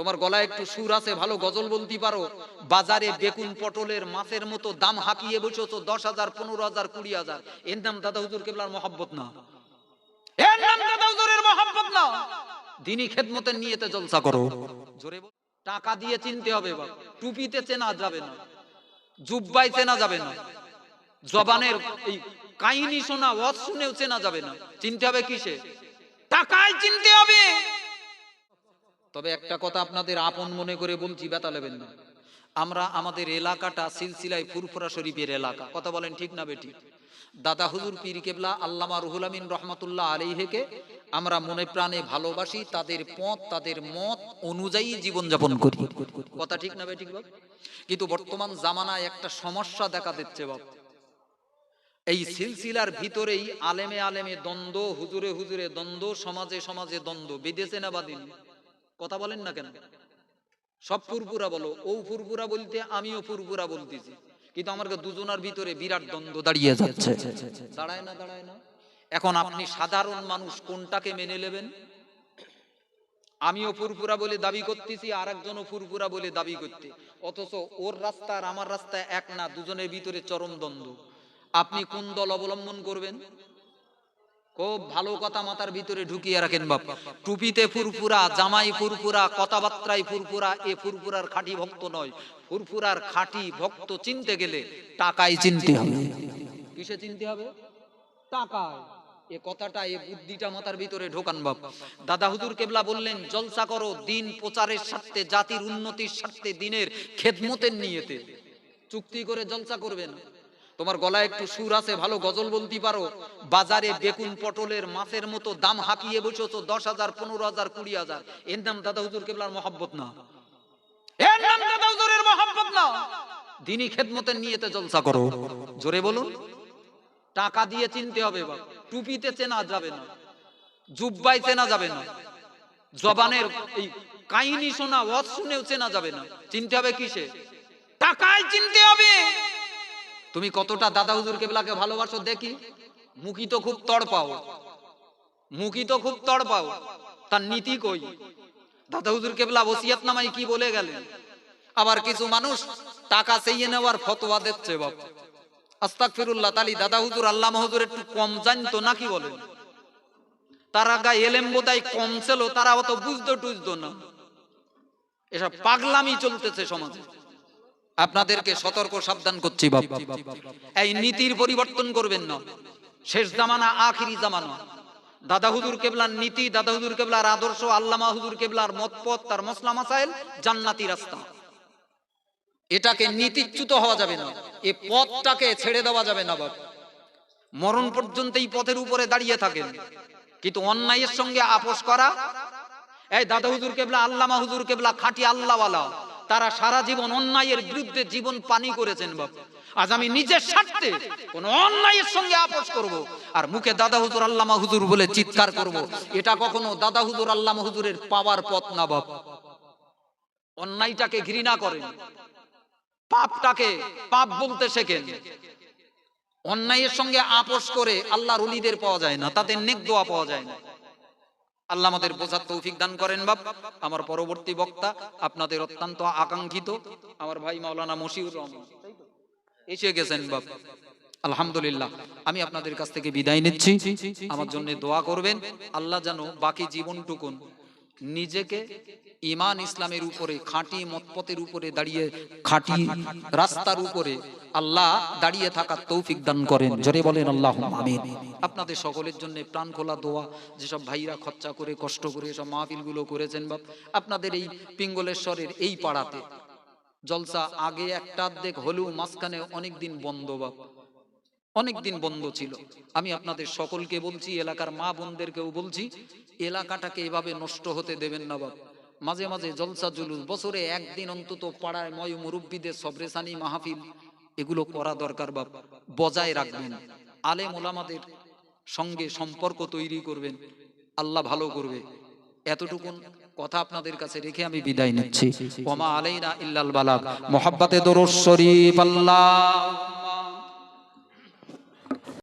তোমার গলায় একটু সুর আছে, ভালো গজল বলতে পারো। বাজারে বেগুন পটলের মাছের মতো দাম হাঁকিয়ে বসেছো দশ হাজার, পনেরো হাজার, কুড়ি হাজার। এর নাম দাদা হুজুর কেবলার মহব্বত না। না। দিনই খেদমতের নিয়েতে জলসা করো। টাকা দিয়ে চিনতে হবে টুপিতে চেনা যাবে না। জুব্বাই চেনা যাবে না। জবানের এই কাহিনী শোনা, ওয়াজ শুনেও চেনা যাবে না। চিনতে হবে কিসে? টাকায় হবে তবে একটা কথা আপনাদের আপন মনে করে বলছি বেতা নেবেন না। আমরা আমাদের এলাকাটা সিলসিলায় ফুরফুরা শরীফের এলাকা। কথা বলেন ঠিক না বেটি দাদা হুজুর পীর কেবলা আল্লামা রুহুল আমিন রহমাতুল্লাহ আলাইহেকে আমরা মনে প্রাণে ভালোবাসি, তাদের পথ, তাদের মত অনুযায়ী জীবনযাপন করি। কথা ঠিক না বেটি বাব কিন্তু বর্তমান জামানায় একটা সমস্যা দেখা দিচ্ছে বাব এই সিলসিলার ভিতরেই আলেমে আলেমে দ্বন্দ্ব, হুজুরে হুজুরে দ্বন্দ্ব, সমাজে সমাজে দ্বন্দ্ব, বিদেশে না বাদিন। কথা বলেন না কেন? সব ফুরপুরা বলো। ও ফুরপুরা বলতে আমিও ফুরপুরা বলতেছি। কিন্তু আমার দুজনার ভিতরে বিরাট দ্বন্দ্ব দাঁড়িয়ে যাচ্ছে। দাঁড়ায় না দাঁড়ায় না। এখন আপনি সাধারণ মানুষ, কোনটাকে মেনে নেবেন? আমিও ফুরফুরা বলে দাবি করতেছি আর একজনও ফুরফুরা বলে দাবি করতে। অথচ ওর রাস্তা আর আমার রাস্তা এক না, দুজনের ভিতরে চরম দ্বন্দ্ব। আপনি কোন দল অবলম্বন করবেন? খুব ভালো কথা মাথার ভিতরে ঢুকিয়ে রাখেন বাপ। টুপিতে ফুরফুরা, জামাই ফুরফুরা কথাবার্তায় ফুরফুরা, এ ফুরফুরার খাঁটি ভক্ত নয়। ফুরফুরার খাঁটি ভক্ত চিনতে গেলে টাকায় চিনতে হবে। কিসে চিনতে হবে? টাকায়। এ কথাটা, এ বুদ্ধিটা মাথার ভিতরে ঢোকান বাপ। দাদা হুজুর কেবলা বললেন, জলসা করো, দিন প্রচারের স্বার্থে, জাতির উন্নতির স্বার্থে, দিনের খেদমতের নিয়েতে। চুক্তি করে জলসা করবেন। তোমার গলায় একটু সুর আছে, ভালো গজল বলতে পারো। বাজারে বেগুন পটলের মাছের মতো দাম হাঁকিয়ে বসেছো, দশ হাজার, পনেরো হাজার, কুড়ি হাজার। এর নাম দাদা হুজুর কেবলার মহব্বত না। এর নাম দাদা হুজুরের না। দিনই খেদমতের নিয়েতে জলসা করো। জোরে বলুন। টাকা দিয়ে চিনতে হবে টুপিতে চেনা যাবে না। জুব্বাই চেনা যাবে না। জবানের এই কাহিনী শোনা, ওয়াজ শুনেও চেনা যাবে না। চিনতে হবে কিসে? টাকায় চিনতে হবে। তুমি কতটা দাদা হুজুর কেবলাকে ভালোবাসো দেখি। মুখি তো খুব তড় পাও মুখি তো খুব তড় পাও তার নীতি কই? দাদা হুজুর কেবলা ওসিয়াত নামাই কি বলে গেলেন? আবার কিছু মানুষ টাকা চেয়ে নেওয়ার ফতোয়া দিচ্ছে বাপ। আস্তাক ফিরুল্লাহ তালি দাদা হুজুর আল্লাহ হুজুর একটু কম জানতো নাকি বলেন? তারা গা এলেম বোধহয় কম ছিল, তারা অত বুঝতো টুঝতো না। এসব পাগলামি চলতেছে সমাজে। আপনাদেরকে সতর্ক, সাবধান করছি এই নীতির পরিবর্তন করবেন না। শেষ জামানা, আখিরি জামানা। দাদা হুজুর কেবলার নীতি, দাদা হুজুর কেবলার আদর্শ, আল্লামা হুজুর কেবলার মতপথ, তার মসলা মাসাইল, জান্নাতি রাস্তা। এটাকে নীতিচ্যুত হওয়া যাবে না। এ পথটাকে ছেড়ে দেওয়া যাবে না বাপ। মরণ পর্যন্ত এই পথের উপরে দাঁড়িয়ে থাকেন। কিন্তু অন্যায়ের সঙ্গে আপোষ করা, এই দাদা হুজুর কেবলা, আল্লামা হুজুর কেবলা, খাঁটি আল্লাহওয়ালা। তারা সারা জীবন অন্যায়ের বিরুদ্ধে জীবন পানি করেছেন বাপ। আজ আমি নিজের স্বার্থে কোন অন্যায়ের সঙ্গে আপোষ করব আর মুখে দাদা হুজুর, আল্লামা হুজুর বলে চিৎকার করব। এটা কখনো দাদা হুজুর, আল্লামা হুজুরের পাওয়ার পথ না বাপ। অন্যায়টাকে ঘৃণা করেন, পাপটাকে পাপ বলতে শেখেন। অন্যায়ের সঙ্গে আপোষ করে আল্লাহর অলিদের পাওয়া যায় না, তাদের নেক দোয়া পাওয়া যায় না। আল্লাহ আমাদের বোঝার তৌফিক দান করেন, বাপ। আমার পরবর্তী বক্তা আপনাদের অত্যন্ত আকাঙ্ক্ষিত, আমার ভাই মাওলানা মশিউর রহমান। এসে গেছেন, বাপ। আলহামদুলিল্লাহ, আমি আপনাদের কাছ থেকে বিদায় নিচ্ছি। আমার জন্য দোয়া করবেন, আল্লাহ যেন বাকি জীবনটুকুন নিজেকে ইমান ইসলামের উপরে, খাঁটি মতপথের উপরে দাঁড়িয়ে, খাঁটি রাস্তার উপরে আল্লাহ দাঁড়িয়ে থাকার তৌফিক দান করেন। জোরে বলেন আল্লাহ আপনাদের সকলের জন্য প্রাণ খোলা দোয়া। যেসব ভাইরা খরচা করে, কষ্ট করে, সব মাহফিলগুলো করেছেন বাপ, আপনাদের এই পিঙ্গলেশ্বরের এই পাড়াতে। জলসা আগে একটা অর্ধেক হলেও মাঝখানে অনেকদিন বন্ধ বাপ। অনেক দিন বন্ধ ছিল। আমি আপনাদের সকলকে বলছি, এলাকার মা বোনদেরকেও বলছি, এলাকাটাকে এভাবে নষ্ট হতে দেবেন না বাপ। মাঝে মাঝে জলসা জুলুস, বছরে একদিন অন্তত পাড়ায় ময় মুরব্বীদের সবরেসানি মাহফিল, এগুলো করা দরকার বা বজায় রাখবেন। আলেম ওলামাদের সঙ্গে সম্পর্ক তৈরি করবেন, আল্লাহ ভালো করবে। এতটুকুন কথা আপনাদের কাছে রেখে আমি বিদায় নিচ্ছি। ওমা আলাইনা ইল্লাল বালাগ। মোহাব্বতে দরুদ শরীফ আল্লাহ।